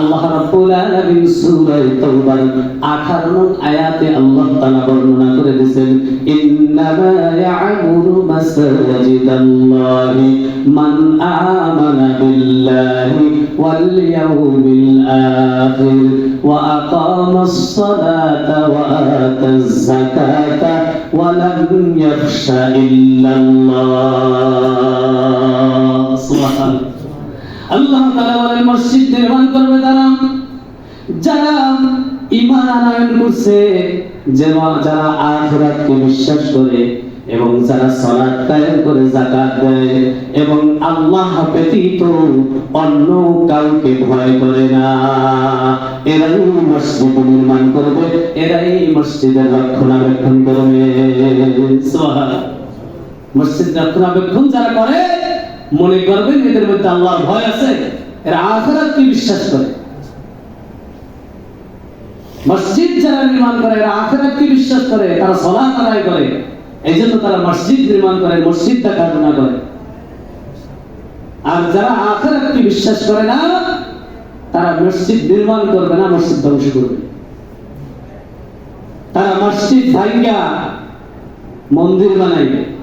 আল্লাহ রাব্বুল আলামিন সূরা তাওবার 18 নং আয়াতে আল্লাহ তাআলা বর্ণনা করে দিয়েছেন, ইন্নামা ইয়া'মুরু মাসাজিদাল্লাহি মান আমানা বিল্লাহি ওয়াল ইয়াউমিল আখির ওয়া আকামাস সালাতা ওয়া আতাজ যাকাতা ওয়া লাম ইয়াখশা ইল্লাল্লাহ সুবহানাল্লাহ। আল্লাহ তাআলা বলেন, মসজিদ নির্মাণ করবে তারা যারা ঈমান আনয়ন করছে যারা আখিরাতকে বিশ্বাস করে এবং যারা সালাত কায়েম করে যাকাত দেয় এবং আল্লাহ ব্যতীত অন্য কাউকে ভয় করে না। এরাই মসজিদ নির্মাণ করবে, এরাই মসজিদের রক্ষণাবেক্ষণ করবে। মসজিদ রক্ষণাবেক্ষণ যারা করে মনে করবেন এদের মধ্যে আল্লাহর ভয় আছে, এরা আখেরাতকে বিশ্বাস করে? মসজিদ যারা নির্মাণ করে, এরা আখেরাতকে বিশ্বাস করে? তারা সলাত আদায় করে। এই জন্য তারা মসজিদ নির্মাণ করে মসজিদ দেখাশোনা করে। আর যারা আখেরাতকে বিশ্বাস করে না, তারা মসজিদ নির্মাণ করবে না, মসজিদ ধ্বংস করবে। তারা মসজিদ ভাঙ্গা মন্দির বানাইবে।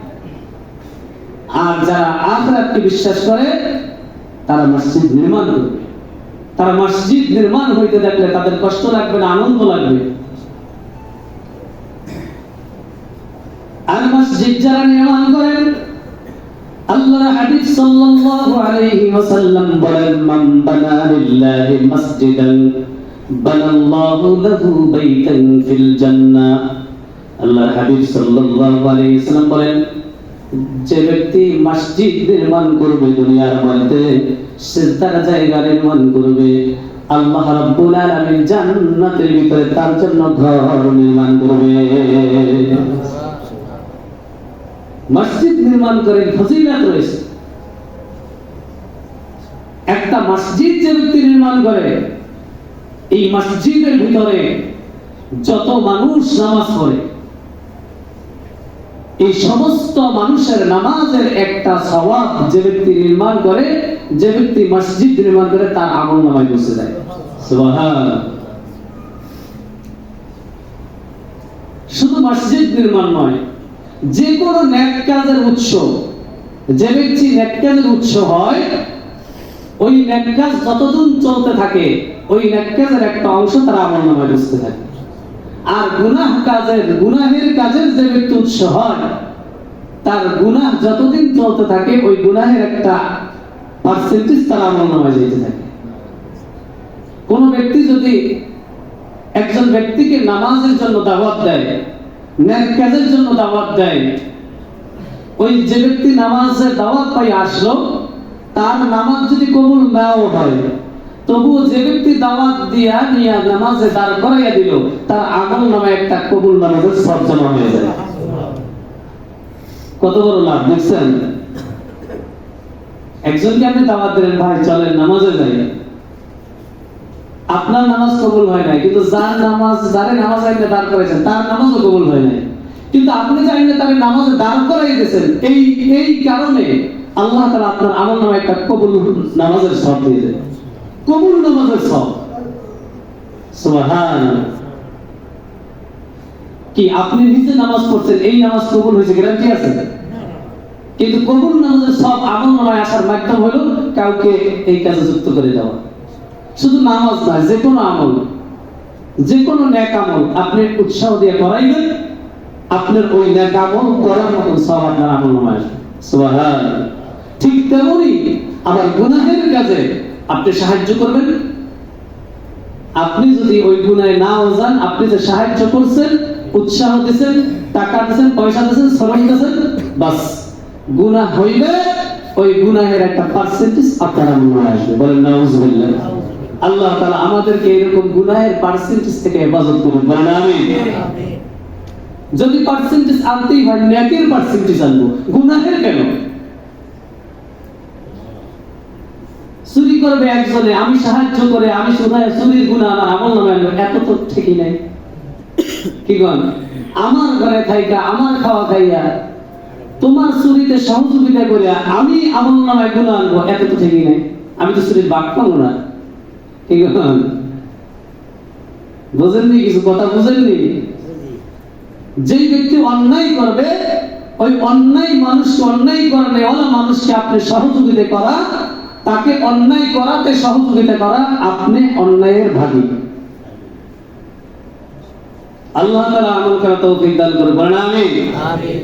আর যারা আখরাতকে বিশ্বাস করে, তারা মসজিদ নির্মাণ করবে। তারা মসজিদ নির্মাণ হইতে দেখলে তাদের কষ্ট লাগবে না, আনন্দ লাগবে। আর মসজিদ যারা নির্মাণ করেন আল্লাহ হাবিব সাল্লাল্লাহু আলাইহি ওয়াসাল্লাম বলেন, মান বানা লিল্লাহি মসজিদান লাহু বাইতান ফিল জান্নাহ। আল্লাহ হাবিব সাল্লাল্লাহু আলাইহি ওয়াসাল্লাম বলেন যে ব্যক্তি মসজিদ নির্মাণ করবে, দুনিয়ার মধ্যে সে তার জায়গা নির্মাণ করবে, আল্লাহ রাব্বুল আলামিন জান্নাতের ভিতরে তার জন্য ঘর নির্মাণ করবে। মসজিদ নির্মাণ করে ফজিলত রয়েছে। একটা মসজিদ যে ব্যক্তি নির্মাণ করে, এই মসজিদের ভিতরে যত মানুষ নামাজ পড়ে এই সমস্ত মানুষের নামাজের একটা সওয়াব যে ব্যক্তি নির্মাণ করে, যে ব্যক্তি মসজিদ নির্মাণ করে, তার আমল নামায় বসে যায়। শুধু মসজিদ নির্মাণ নয়, যে কোনো কাজের উৎস, যে ব্যক্তি কাজের উৎস হয়, ওই নেক কাজ যতদিন চলতে থাকে, ওই নেক কাজের একটা অংশ তার আমল নামায় বসতে থাকে। আর গুনাহ কাজের, গুনাহের কাজের যে ব্যক্তি উৎস হয়, তার গুনাহ যতদিন চলতে থাকে, ওই গুনাহের একটা পার্সেন্টেজ তার আমল নামায় যেতে থাকে। কোন ব্যক্তি যদি একজন ব্যক্তিকে নামাজের জন্য দাওয়াত দেয়, ন্যাক কাজের জন্য দাওয়াত দেয়, ওই যে ব্যক্তি নামাজের দাওয়াত পাই আসলো, তার নামাজ যদি কবুল নাও হয় যে ব্যক্তি দাওয়াত দিয়া নিয়া নামাজে দাঁড় করাইয়া দিল, তার আমল নামে একটা কবুল নামাজের হয়ে যায়। কত বড় লাভ, দেখছেন? একজনকে আপনি দাওয়াত দিলেন, ভাই, চলেন, নামাজে যাই। আপনার নামাজ কবুল হয় নাই, কিন্তু যার নামাজ, যারে নামাজ আইনে দাঁড় তার নামাজও কবুল হয় নাই। কিন্তু আপনি চাইলে তার নামাজে দাঁড় করাই দিয়েছেন, এই এই কারণে আল্লাহ তাআলা আপনার আমল নামে একটা কবুল নামাজের সব দিয়ে দেয় কবুল নামাজের সব। সুবহান। কি, আপনি নিজে নামাজ পড়ছেন, এই নামাজ কবুল হয়েছে গ্যারান্টি আছে? কিন্তু কবুল নামাজের সব আমল নামায় আসার মাধ্যম হলো কাউকে এই কাজে যুক্ত করে দেওয়া। শুধু নামাজ নয় যে কোনো আমল, যে কোনো ন্যাক আমল আপনি উৎসাহ দিয়ে করাইবেন, আপনার ওই ন্যাক আমল করার মতন সব আপনার আমল আসবে। সুবহান। ঠিক তেমনই আবার গুনাহের কাজে আপনি সাহায্য করবেন? আপনি যদি ওই গুনায় নাও যান আপনি যে সাহায্য করছেন উৎসাহ দিচ্ছেন টাকা দিচ্ছেন পয়সা দিচ্ছেন শ্রম দিচ্ছেন বাস। গুনাহ হইলে ওই গুনাহের একটা পার্সেন্টেজ আপনার আমল আসবে। বলেন নাউজুবিল্লাহ। আল্লাহ তাআলা আমাদেরকে এরকম গুনাহের পার্সেন্টেজ থেকে হেফাজত করুন। বলেন আমিন। যদি পার্সেন্টেজ আনতেই হয় নেকের পার্সেন্টেজ আনব। গুনাহের কেন? করবে একজনে, আমি সাহায্য করে, আমি শুধায় চুরির গুণা, আমার আমল নামে এত তো ঠিকই নাই। কি গন আমার ঘরে থাইকা, আমার খাওয়া খাইয়া, তোমার চুরিতে সহযোগিতা করিয়া আমি আমল নামায় গুণা আনব, এত তো ঠিকই নাই। আমি তো চুরির বাক পাবো না? বুঝেননি কিছু কথা? বুঝেননি? যেই ব্যক্তি অন্যায় করবে, ওই অন্যায় মানুষকে, অন্যায় করলে ওলা মানুষকে আপনি সহযোগিতা করা তাকে অন্যায় করাতে সহযোগিতা করা আপনি অন্যায়ের ভাগী। আল্লাহ তাআলা আমল করা তৌফিক দান করে বলেন আমিন। আমিন।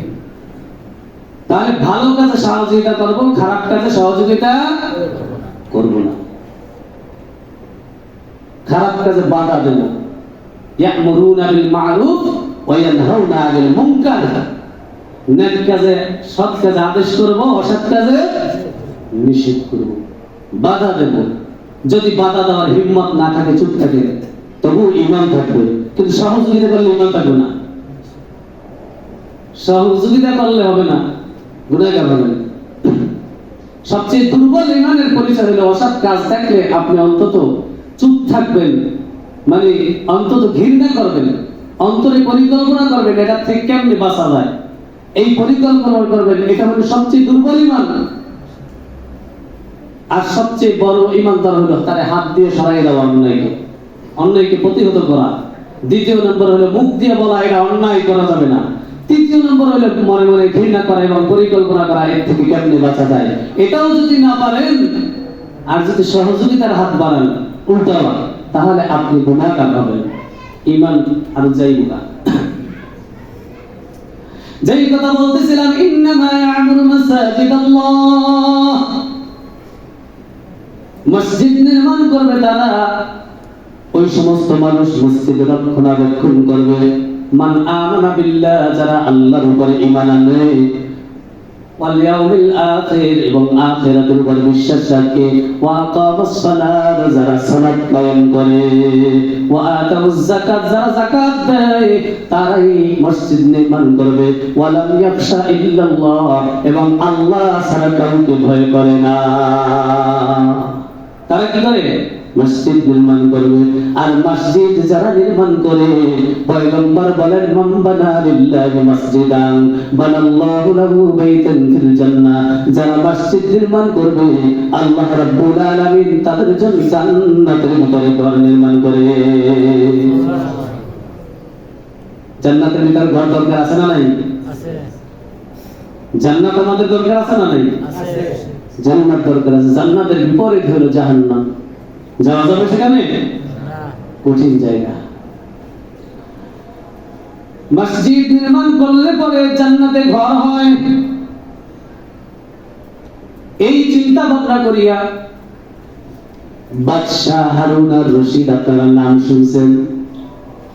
তাহলে ভালো কাজে সহযোগিতা করব খারাপ কাজে সহযোগিতা করব না। খারাপ কাজে বাধা দেব। ইয়ামুরুনা বিল মারুফ ওয়া ইয়ানহাউনা আনিল মুনকার। নেক কাজে সৎ কাজে আদেশ করব অসৎ কাজে নিষেধ করব বাধা দেব। যদি বাধা দেওয়ার হিম্মত না থাকে, চুপ থাকে, তবু ইমান থাকবে। কিন্তু সহযোগিতা করলে ইমান থাকবে না। সহযোগিতা করলে হবে না। গুণাগার হবেন। সবচেয়ে দুর্বল ইমানের পরিচয় অসৎ কাজ আপনি অন্তত চুপ থাকবেন। মানে অন্তত ঘৃণা করবেন। অন্তরে পরিকল্পনা করবেন, এটা থেকে কেমনি বাঁচা যায়? এই পরিকল্পনা করবেন, এটা হলো সবচেয়ে দুর্বল ইমান। আর সবচেয়ে বড় ইমানদার হলো তার হাত দিয়ে সরাই দেওয়া অন্যায়কে। অন্যায়কে প্রতিহত করা। দ্বিতীয় নম্বর হলো মুখ দিয়ে বলা, এটা অন্যায় করা যাবে না। তৃতীয় নম্বর হলো মনে মনে ঘৃণা করা এবং পরিকল্পনা করা, এর থেকে কেমনে বাঁচা যায়? এটাও যদি না পারেন, আর যদি সহযোগিতার হাত বাড়ান, উল্টা তাহলে আপনি গুণাকার হবেন। ইমান আর যাইব না যেই কথা বলতেছিলাম, ইন্নামা ইয়ামুরু মাসাজিদাল্লাহ। মসজিদ নির্মাণ করবে তারা। ওই সমস্ত মানুষ মসজিদ রক্ষণাবেক্ষণ করবে। মান আমানা বিল্লাহ, যারা আল্লাহর উপরে ঈমান আনে ওয়াল ইয়াউমিল আখির, এবং আখিরাতের উপর বিশ্বাস রাখে। ওয়া আকামাস সালাত, যারা সালাত কায়েম করে। ওয়া যাকাত, যারা যাকাত দেয়, তারাই মসজিদ নির্মাণ করবে। ওয়ালাম ইয়াখশা ইল্লাল্লাহ, এবং আল্লাহ ছাড়া কাউকে ভয় করে না। তারা কি করে? মসজিদ নির্মাণ করবে। আর মসজিদ যারা নির্মাণ করে পয়গম্বর বলেন মান বানা লিল্লাহি মসজিদান বানাল্লাহু লাহু বাইতান ফিল জান্নাহ। যারা মসজিদ নির্মাণ করবে আল্লাহ রাব্বুল আলামিন তাদের জন্য জান্নাতের ভিতরে ঘর নির্মাণ করে। জান্নাতের ভিতরে ঘর দরকার আছে না নাই? আছে। জান্নাত আমাদের দরকার আছে না নাই? আছে। জান্নাত দরকার আছে। জান্নাতের বিপরীত হলো জাহান্নাম। যাওয়া যাবে সেখানে? কঠিন জায়গা। মসজিদ নির্মাণ করলে পরে জান্নাতে ঘর হয়। এই চিন্তা ভাবনা করিয়া বাদশাহ হারুন আর রশিদ আপনারা নাম শুনছেন?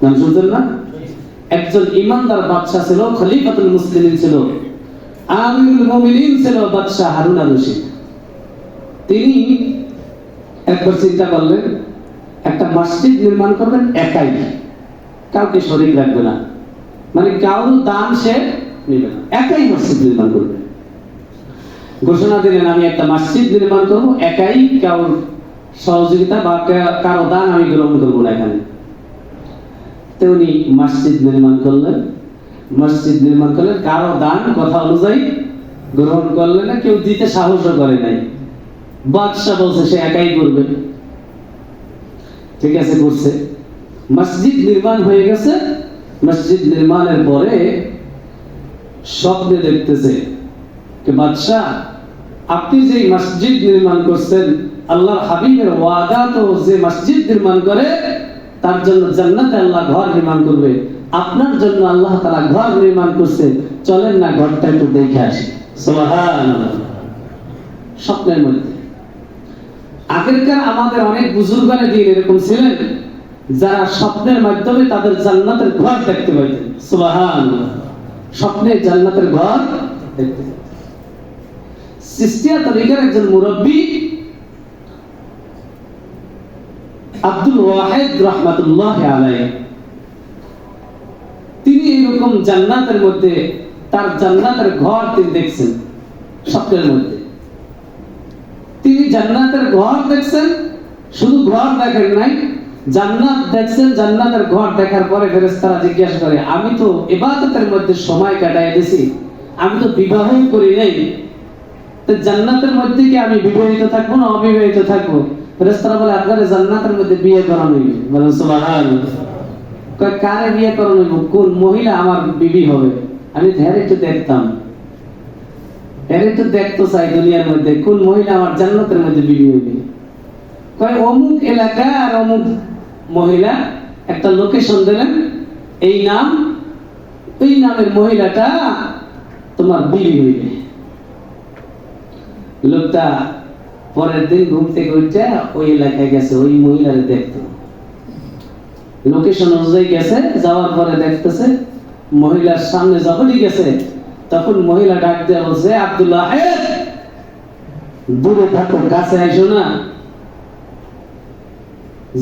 নাম শুনছেন না? একজন ইমানদার বাদশাহ ছিল খলিফাতুল মুসলিমিন ছিল আমিরুল মুমিনিন ছিল বাদশাহ হারুন আর রশিদ। তিনি একবার চিন্তা করলেন একটা মসজিদ নির্মাণ করবেন একাই। কাউকে শরীর রাখবে না। মানে কারোর দান সে নেবে না। একাই মসজিদ নির্মাণ করবে। ঘোষণা দিলেন, আমি একটা মসজিদ নির্মাণ করব, একাই কারোর সহযোগিতা বা কারও দান আমি গ্রহণ করব না এখানে। তো উনি মসজিদ নির্মাণ করলেন। মসজিদ নির্মাণ করলেন কারও দান কথা অনুযায়ী গ্রহণ করলেন না, কেউ দিতে সাহসও করে নাই। বাদশাহ বলছে, সে একাই করবে। ঠিক আছে, করছে। মসজিদ নির্মাণ হয়ে গেছে। মসজিদ নির্মাণের পরে স্বপ্নে দেখতেছে বাদশাহ, আপনি যে মসজিদ নির্মাণ করছেন, আল্লাহর হাবিবের ওয়াদা তো যে মসজিদ নির্মাণ করে, তার জন্য জান্নাতে আল্লাহ ঘর নির্মাণ করবে। আপনার জন্য আল্লাহ তাআলা ঘর নির্মাণ করছে। চলেন না, ঘরটা একটু দেখে আসি। সুবহানাল্লাহ। স্বপ্নের মধ্যে। আগেরকার আমাদের অনেক বুজুর্গানে দিন এরকম ছিলেন? যারা স্বপ্নের মাধ্যমে তাদের জান্নাতের ঘর দেখতে পাইতেন। সুবাহান স্বপ্নে জান্নাতের ঘর দেখতে। সিস্তিয়া তরিকার একজন মুরব্বী আব্দুল ওয়াহিদ রহমাতুল্লাহ আলাই তিনি এরকম জান্নাতের মধ্যে তার জান্নাতের ঘর তিনি দেখছেন, স্বপ্নের মধ্যে। তিনি জান্নাতের ঘর দেখছেন, শুধু ঘর দেখেন নাই, জান্নাত দেখছেন, জান্নাতের ঘর দেখার পরে ফেরেশতারা জিজ্ঞাসা করে, আমি তো ইবাদতের মধ্যে সময় কাটাই দিছি, আমি তো বিবাহই করি নাই। জান্নাতের মধ্যে কি আমি বিবাহিত থাকব না অবিবাহিত থাকব? ফেরেশতারা বলে, আপনার জান্নাতের মধ্যে বিয়ে করানো হইবে। বলেন কয়, কারে বিয়ে করানো কোন মহিলা আমার বিবি হবে? আমি ধ্যান একটু দেখতাম। এর দেখতে চাই দুনিয়ার মধ্যে, কোন মহিলা আমার জান্নাতের মধ্যে হইবে কয়, অমুক এলাকা আর অমুক মহিলা, একটা লোকেশন দিলেন, এই নাম, ওই নামের মহিলাটা তোমার হইবে। লোকটা পরের দিন ঘুম থেকে উঠে ওই এলাকায় গেছে, ওই মহিলারে দেখতে। লোকেশন অনুযায়ী গেছে, যাওয়ার পরে দেখতেছে মহিলার সামনে যখনই গেছে তখন মহিলা ডাক দিয়ে বলছে আব্দুল্লাহ দূরে থাকো কাছে আইসো না।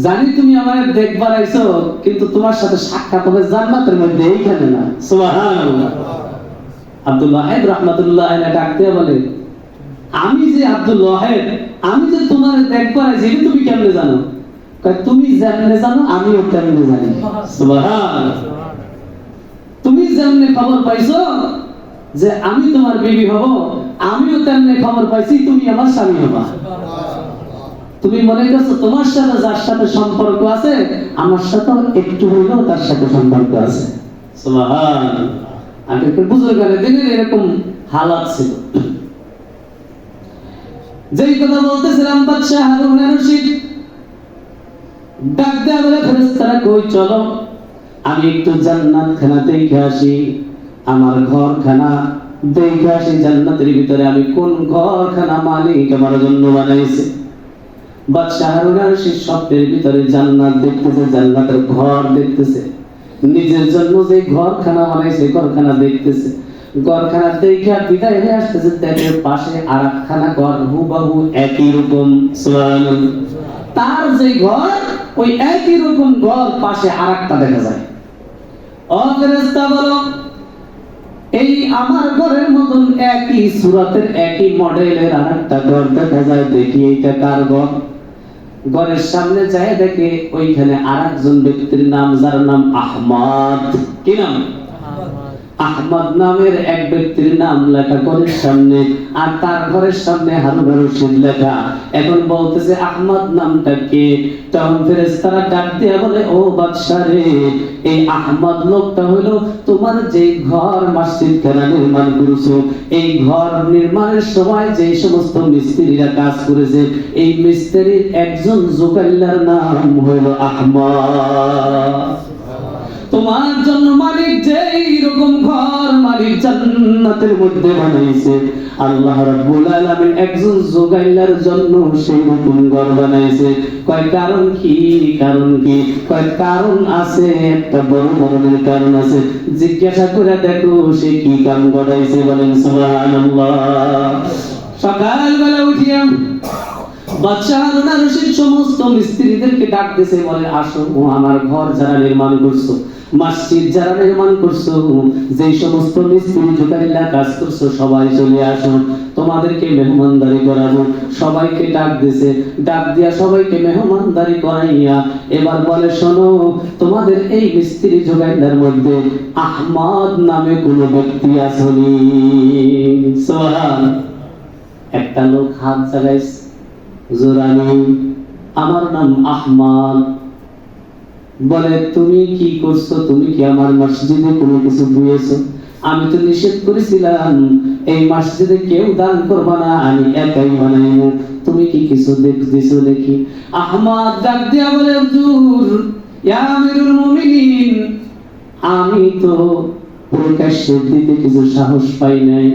জানি তুমি আমার দেখবার আইছো কিন্তু তোমার সাথে সাক্ষাৎ হবে জান্নাতের মধ্যে এইখানে না। সুবহানাল্লাহ। আব্দুল ওয়াহিদ রাহমাতুল্লাহ আলাইহি ডাক দিয়ে বলে আমি যে আব্দুল ওয়াহিদ আমি যে তোমার দেখবার আইছি তুমি কেমনে জানো? কয় তুমি যেমনে জানো আমিও তেমনে জানি। সুবহানাল্লাহ। তুমি যেমনে খবর পাইছো যে আমি তোমার বিবি হব, আমিও তেমনে খবর পাইছি, তুমি আমার স্বামী হবা। তুমি মনে করছ তোমার সাথে যার সাথে সম্পর্ক আছে, আমার সাথে একটু হইলেও তার সাথে সম্পর্ক আছে। দিনের এরকম হালাত ছিল। যেই কথা বলতেছিলাম হারুন রশিদ ডাক দেয়া বলে ফেরেশতারা কই, চলো, আমি একটু জান্নাত খানা খেয়ে আসি। আমার ঘরখানা, দেখে আসি জান্নাতের ভিতরে আমি কোন ঘরখানা মালিক আমার জন্য বানাইছে। স্বপ্নের ভিতরে জান্নাত দেখতেছে, জান্নাতের ঘর দেখতেছে। নিজের জন্য যে ঘরখানা বানাইছে, ঘরখানা দেখতেছে। ঘরখানা বিদায় হয়ে আসতেছে দেখে পাশে আর একখানা ঘর, হুবাহু একই রকম। তার যে ঘর, ওই একই রকম ঘর পাশে আর একটা দেখা যায়। বলো এই আমার ঘরের মতন একই সুরাতের একই মডেলের আর একটা ঘর দেখা যায়, দেখি এইটা কার ঘর? ঘরের সামনে যায় দেখে ওইখানে আর একজন ব্যক্তির নাম, যার নাম আহমদ। কি নাম? আহমদ নামের এক ব্যক্তির নাম লেখা ঘরের সামনে আর তার ঘরের সামনে হারুন রশিদ লেখা। এখন বলতেছে, আহমদ নামটা কে? তখন ফেরেশতারা ডাক দিয়ে বলে, ও বাদশা রে, এই আহমদ লোকটা হলো তোমার যে ঘর মসজিদ খানা নির্মাণ করেছ। এই ঘর নির্মাণের সময় যে সমস্ত মিস্ত্রিরা কাজ করেছে, এই মিস্ত্রির একজন জুকাইল্লার নাম হলো আহমদ। তোমার জন্য মালিক যেই রকম ঘর মালিক জান্নাতের মধ্যে বানাইছে। আল্লাহ রাব্বুল আলামিন একজন জন্য সেই ঘর বানাইছে। কয় কারণ কি? কারণ কি? কয় কারণ আছে, একটা বড় ধরনের কারণ আছে। জিজ্ঞাসা করে দেখো সে কি কাম গড়াইছে বলেন, সুবহানাল্লাহ। সকালবেলা উঠিয়া বাদশাহ সমস্ত মিস্ত্রিদেরকে ডাক দিয়েছে বলে, আসো, ও আমার ঘর যারা নির্মাণ করছ। মসজিদ যারা নির্মাণ করছ যে সমস্ত মিস্ত্রি জোকারিল্লা কাজ করছ, সবাই চলে আসো তোমাদেরকে মেহমানদারি করাবো। সবাইকে ডাক দিছে। ডাক দিয়া সবাইকে মেহমানদারি করাইয়া এবার বলে, শোনো, তোমাদের এই মিস্ত্রি জোগাইলার মধ্যে আহমদ নামে কোনো ব্যক্তি আসনি। একটা লোক হাত জাগাইছে। জোরানি, আমার নাম আহমদ। বলে, তুমি কি করছ? তুমি কি আমার মসজিদে কোনো কিছু দিয়েছ আমি তো নিষেধ করেছিলাম, এই মসজিদে কেউ দান করবা না, আমি একাই বানাইবো। তুমি কি কিছু দেখ, দিছো দেখি? আহমদ ডাক দিয়া বলে, হুজুর, ইয়া আমিরুল মুমিনিন, আমি তো প্রকাশ্যে দিতে কিছু সাহস পাই নাই।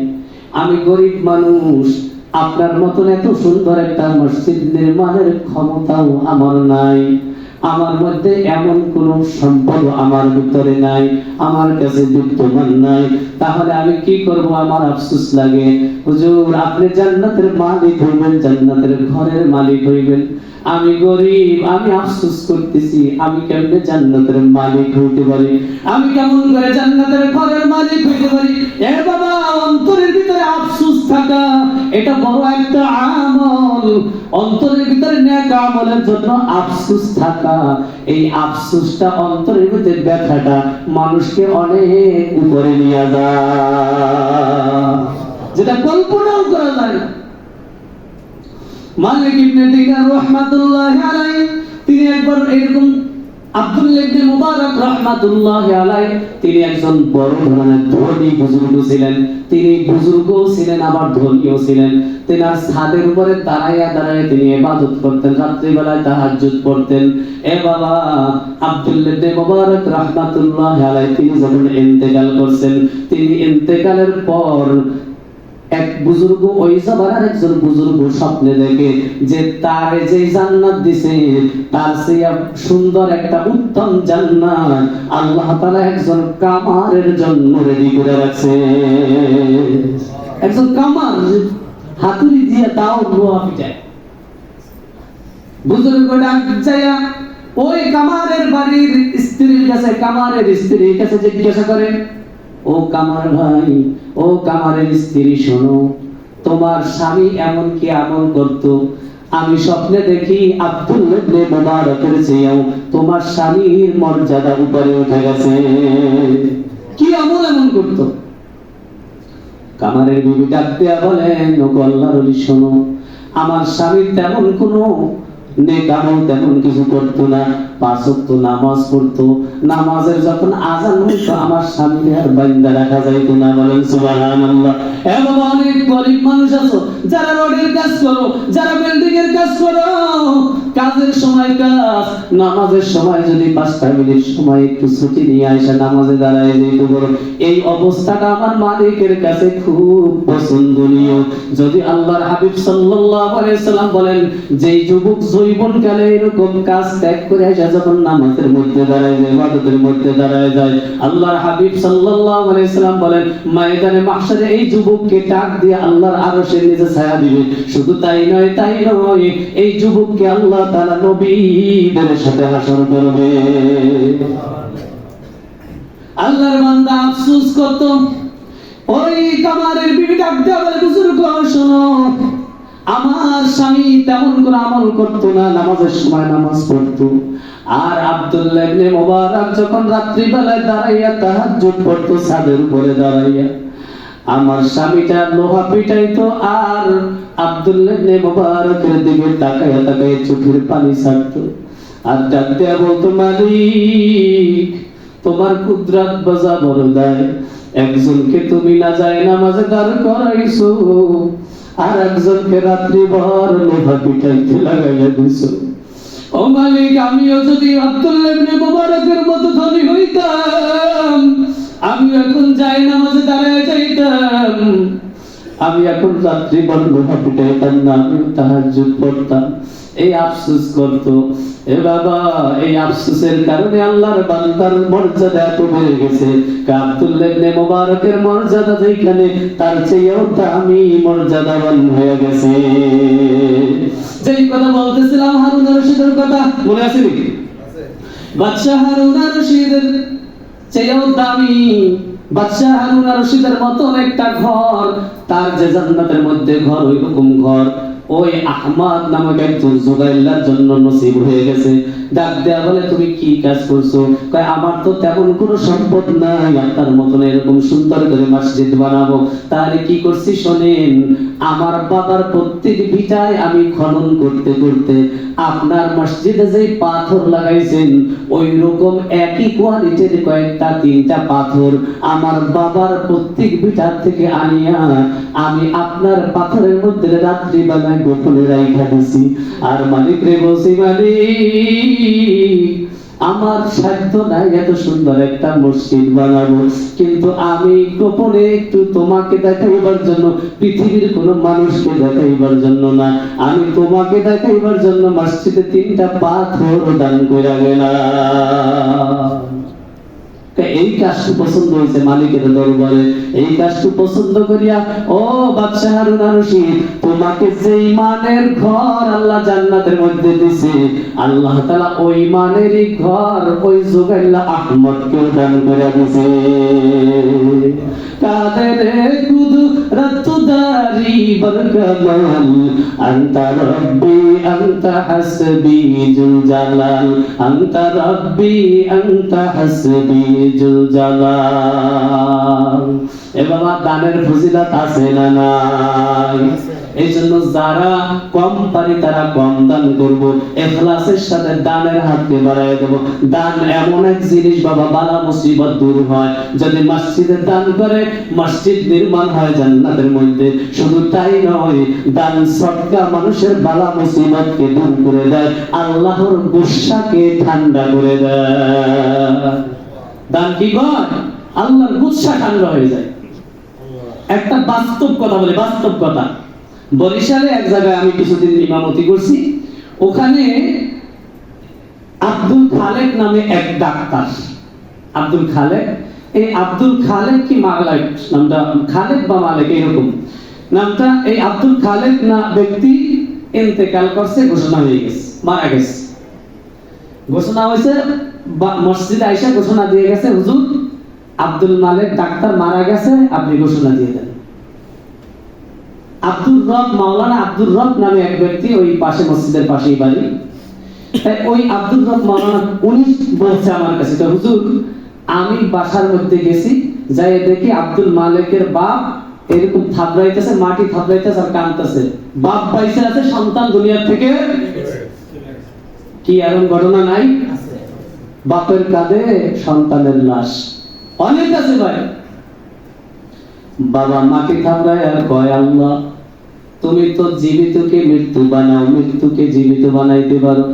আমি গরিব মানুষ, আপনার মতন এত সুন্দর একটা মসজিদ নির্মাণের ক্ষমতাও আমার নাই। আমার মধ্যে এমন কোন সম্পদ আমার ভিতরে নাই, আমার কাছে বিদ্যমান নাই। তাহলে আমি কি করব? আমার আফসোস লাগে। হুজুর, আপনি জান্নাতের মালিক হইবেন, জান্নাতের ঘরের মালিক হইবেন। আমি গরিব, আমি আফসোস করতেছি, আমি কেমনে জান্নাতের মালিক হইতে পারি? আমি কেমন করে জান্নাতের ঘরের মালিক হইতে পারি? এ বাবা, অন্তরের ভিতরে আফসোস থাকা, এটা বড় একটা আমল। অন্তরের ভিতরে নেক আমলের জন্য আফসোস থাকা। এই আফসোসটা অন্তরের ভিতরে ব্যথাটা মানুষকে অনেক উপরে নিয়ে যায়। যেটা কল্পনাও করা যায় না। মালিক ইবনে দিনার রাহমাতুল্লাহ আলাইহি, তিনি একবার এরকম আব্দুল্লাহ মুবারক আলাইহি, তিনি একজন বড় ধরনের ধনী বুজুর্গ ছিলেন। তিনি বুজুর্গ ছিলেন, আবার ধনীও ছিলেন। ছাদের উপরে দাঁড়াইয়া দাঁড়াইয়া তিনি করতেন। রাত্রিবেলায় তাহাজ্জুদ পড়তেন। এ বাবা আব্দুল্লাহ মুবারক রাহমাতুল্লাহ আলাইহি, তিনি যখন ইন্তেকাল করছেন, তিনি ইন্তেকালের পর এক বুজুর্গ, ওই জামানার একজন বুজুর্গ স্বপ্নে দেখে যে তার যে জান্নাত দিছে, তার সেই সুন্দর একটা উত্তম জান্নাত আল্লাহ তাআলা একজন কামারের জন্য রেডি করে রাখছে। একজন কামার হাতুড়ি দিয়ে দাও লোহা পিটায়। বুজুর্গ ডাক যাইয়া ওই কামারের বাড়ির স্ত্রীর কাছে, কামারের স্ত্রীর কাছে জিজ্ঞাসা করে ও কামার ভাই, ও কামারের স্ত্রী, শোনো, তোমার স্বামী এমন কি আমল করত? আমি স্বপ্নে দেখি আব্দুল ইবনে মুবারকের চেয়েও তোমার স্বামীর মর্যাদা উপরে উঠে গেছে। কি আমল এমন করত? কামারের বিবি ডাক দিয়া বলেন ও আল্লাহর শোনো, আমার স্বামী তেমন কোনো নামাজের সময় যদি পাঁচটা মিনিট সময় একটু ছুটি নিয়ে আসা নামাজে দাঁড়ায় করো এই অবস্থাটা আমার মালিকের কাছে খুব পছন্দনীয়। যদি আল্লাহর হাবিব সাল্লাম বলেন যে যুবক কালে এরকম কাজ ত্যাগ করে আসা যখন নামাজের মধ্যে দাঁড়ায় যায়, ইবাদতের মধ্যে দাঁড়ায় যায়, আল্লাহর হাবিব সাল্লাল্লাহু আলাইহি সাল্লাম বলেন, ময়দানে মাহশারে এই যুবককে ডাক দিয়ে আল্লাহর আরশের নিচে ছায়া দিবে। শুধু তাই নয় তাই নয়, এই যুবককে আল্লাহ তাআলা নবীদের সাথে হাসর করবে। আল্লাহর বান্দা আফসোস করত, ওই কামারের বিবি ডাক দিয়ে বলে বুজুর্গ শোনো আমার স্বামী তেমন কোন আমল করতো না, নামাজের সময় নামাজ পড়তো। আর আব্দুল্লাহ ইবনে মুবারক যখন রাত্রি বেলায় দাঁড়াইয়া তাহাজ্জুদ পড়তো, ছাদের উপরে দাঁড়াইয়া। আমার স্বামীটা লোহা পিটাইতো আর আব্দুল্লাহ ইবনে মুবারকের দিকে তাকাইয়া তাকাইয়া চোখের পানি ছাড়তো। আর ডাক বলতো, মালিক, তোমার কুদরাত বাজা বড় দেয় একজনকে তুমি না যায় নামাজে দাঁড় করাইছো। আর একজনকে রাত্রি ভর লোহা পিটাইতে লাগাইয়া দিছো ও মালিক, আমিও যদি আব্দুল্লাহ মুবারকের মতো ধনী হইতাম আমি এখন যাই যাইতাম আমি এখন রাত্রি পিটাইতাম না আমি তাহাজ্জুদ পড়তাম। এই আফসোস করত। এ বাবা এই আফসোসের কারণে আল্লাহর বান্দার মর্যাদা এত বেড়ে গেছে। মুবারকের মর্যাদা যেখানে তার চেয়েও দামি মর্যাদাবান হয়ে গেছে। যেই কথা বলতেছিলাম হারুন রশিদের কথা মনে আছে নাকি? বাদশাহ হারুন রশিদের চেয়েও দামি বাদশাহ হারুন রশিদের মতো একটা ঘর। তার যে জান্নাতের মধ্যে ঘর ওইরকম ঘর। ওই আহমদ নামক একজন জুগাইল্লার জন্য নসিব হয়ে গেছে। ডাক দেয়া বলে, তুমি কি কাজ করছ? কয়, আমার তো তেমন কোনো সম্পদ নাই, আপনার মতন এরকম সুন্দর করে মসজিদ বানাবো। তাহলে কি করছি শোনেন, আমার বাবার প্রত্যেক ভিটায় আমি খনন করতে করতে আপনার মসজিদে যে পাথর লাগাইছেন ওই রকম একই কোয়ালিটির কয়েকটা, তিনটা পাথর আমার বাবার প্রত্যেক ভিটার থেকে আনিয়া আমি আপনার পাথরের মধ্যে রাত্রি বেলায় গোপনে রাইখা দিছি। আর মালিক রে বসি আমার সাধ্য নাই এত সুন্দর একটা মসজিদ বানাবো। কিন্তু আমি গোপনে একটু তোমাকে দেখাইবার জন্য, পৃথিবীর কোন মানুষকে দেখাইবার জন্য না। আমি তোমাকে দেখাইবার জন্য মসজিদে তিনটা পাথর দান করে গেলাম। এই কাজটি পছন্দ হয়েছে মালিকের দরবারে এই কাজটি পছন্দ করিয়া, ও বাদশাহ হারুন রশিদ, তোমাকে যে ইমানের ঘর আল্লাহ জান্নাতের মধ্যে দিছে, আল্লাহ তাআলা ওই মানেরই ঘর ওই জুগাইল্লা আহমদকে দান করে দিছে। কাদের কুদরত দারি বরকমাল। আনতা রব্বি, আনতা হাসবি জুল জালাল আনতা রব্বি, আনতা হাসবি জুল জালাল এ বাবা দানের ফজিলত আছে না নাই? এই জন্য যারা কম পারি তারা কম দান করব। এখলাসের সাথে দানের হাতকে বাড়ায় দেব। দান এমন এক জিনিস বাবা, বালা মুসিবত দূর হয়। যদি মসজিদে দান করে, মসজিদ নির্মাণ হয় জান্নাতের মধ্যে। শুধু তাই নয়, দান সদকা মানুষের বালা মুসিবতকে দূর করে দেয়। আল্লাহর গুসাকে ঠান্ডা করে দেয়। দান কি কয়? আল্লাহর গুসা ঠান্ডা হয়ে যায়। একটা বাস্তব কথা বলে, বাস্তব কথা। বরিশালে এক জায়গায় আমি কিছুদিন ইমামতি করছি। ওখানে আব্দুল খালেক নামে এক ডাক্তার। আব্দুল খালেক। এই আব্দুল খালেক কি মালাক নামটা খালেক বা মালেক এরকম নামটা এই আব্দুল খালেক না ব্যক্তি ইন্তেকাল করছে, ঘোষণা হয়ে গেছে, মারা গেছে। ঘোষণা হয়েছে মসজিদে আইসা ঘোষণা দিয়ে গেছে, হুজুর, আব্দুল মালেক ডাক্তার মারা গেছে, আপনি ঘোষণা দিয়ে দেন। আব্দুল রব মাওলানা আব্দুল রব নামে এক ব্যক্তি ওই পাশে মসজিদের পাশেই বাড়ি। তাই ওই আব্দুল রব মাওলানা উনি বলছে আমার কাছে তো হুজুর আমি বাসার মধ্যে গেছি যাই দেখি আব্দুল মালিকের বাপ এরকম থাবড়াইতেছে মাটি থাবড়াইতেছে আর কাঁদতেছে। বাপ পাইছে আছে সন্তান দুনিয়ার থেকে। কি এমন ঘটনা নাই? বাপের কাঁধে সন্তানের লাশ। অনেক আছে ভাই। বাবা মাকে থাবড়ায় আর কয়, আল্লাহ, তুমি তো জীবিতকে মৃত্যু বানাও, মৃত্যুকে জীবিত বানাইতে পারো।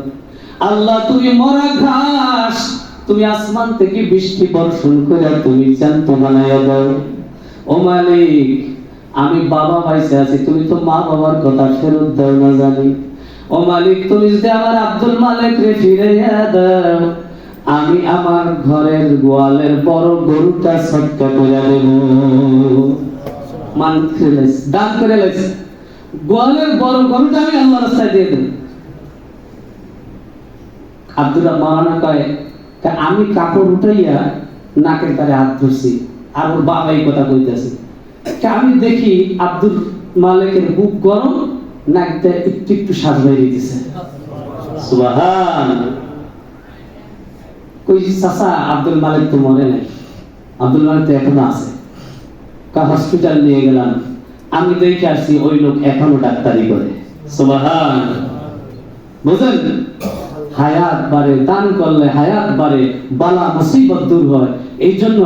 আল্লাহ, তুমি মরা ঘাস, তুমি আসমান থেকে বৃষ্টি বর্ষণ করে তুমি জ্যান্ত বানাইয়া দাও। ও মালিক, আমি বাবা পাইছে আছি, তুমি তো মা বাবার কথা ফেরত দাও না জানি। ও মালিক, তুমি যদি আমার আব্দুল মালিক রে ফিরে দাও আমি আমার ঘরের গোয়ালের বড় গরুটা সটকা করে দেব। দান করে। গোয়ালের বড় গরুটা আমি আল্লাহ রাস্তায় দিয়ে দেব। আব্দুল্লাহ কয় আমি কাপড় উঠাইয়া নাকের তারে হাত ধরছি, আর ওর বাবা এই কথা কইতেছে। আমি দেখি আব্দুল মালিকের বুক গরম, নাক দিয়ে একটু একটু শ্বাস বাইরে সুবহান। কই চাচা, আব্দুল মালিক তো মরে নাই। আব্দুল মালিক তো এখনও আছে। কা হসপিটাল নিয়ে গেলাম। আমি দেখে আসছি ওই লোক এখনও ডাক্তারি করে। বুঝলেন? হায়াত বাড়ে, দান করলে হায়াত বাড়ে, বালা মুসিবত দূর হয়। এই জন্য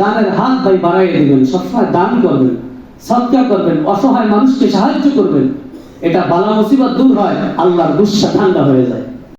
দানের হাত ভাই বাড়াই দিবেন সবসময় দান করবেন সৎকা করবেন, অসহায় মানুষকে সাহায্য করবেন। এটা বালা মুসিবত দূর হয়, আল্লাহর গুসা ঠান্ডা হয়ে যায়।